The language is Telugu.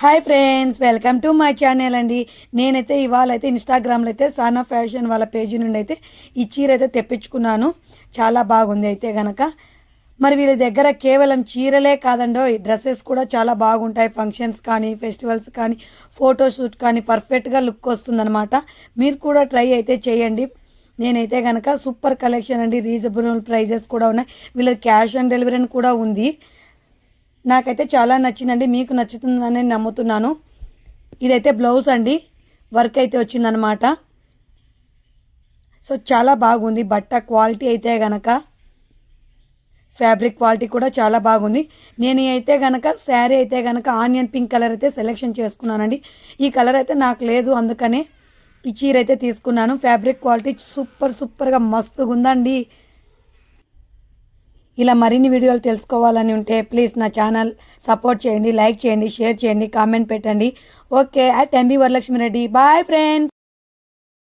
Hi friends welcome to my channel అండి. నేనైతే ఇవాళ అయితే ఇన్స్టాగ్రామ్లో అయితే సానా ఫ్యాషన్ వాళ్ళ పేజీ నుండి అయితే ఈ చీర అయితే తెప్పించుకున్నాను. చాలా బాగుంది అయితే గనక. మరి వీళ్ళ దగ్గర కేవలం చీరలే కాదండో డ్రెస్సెస్ కూడా చాలా బాగుంటాయి. ఫంక్షన్స్ కానీ ఫెస్టివల్స్ కానీ ఫోటోషూట్ కానీ పర్ఫెక్ట్గా లుక్ వస్తుందన్నమాట. మీరు కూడా ట్రై అయితే చేయండి. నేనైతే కనుక సూపర్ కలెక్షన్ అండి. రీజనబుల్ ప్రైజెస్ కూడా ఉన్నాయి. వీళ్ళ క్యాష్ ఆన్ డెలివరీ కూడా ఉంది. నాకైతే చాలా నచ్చిందండి మీకు నచ్చుతుందని నమ్ముతున్నాను. ఇదైతే బ్లౌజ్ అండి వర్క్ అయితే వచ్చిందనమాట సో చాలా బాగుంది బట్ట క్వాలిటీ అయితే గనక ఫ్యాబ్రిక్ క్వాలిటీ కూడా చాలా బాగుంది. నేను అయితే గనక శారీ అయితే గనక ఆనియన్ పింక్ కలర్ అయితే సెలెక్షన్ చేసుకున్నానండి. ఈ కలర్ అయితే నాకు లేదు అందుకనే ఈ చీర అయితే తీసుకున్నాను. ఫ్యాబ్రిక్ క్వాలిటీ సూపర్ సూపర్గా మస్తుగా ఉందండి ఇలా మరిన్ని వీడియోలు తెలుసుకోవాలని ఉంటే ప్లీజ్ నా ఛానల్ సపోర్ట్ చేయండి లైక్ చేయండి షేర్ చేయండి కామెంట్ పెట్టండి. Okay at MB Varalakshmi Reddy bye friends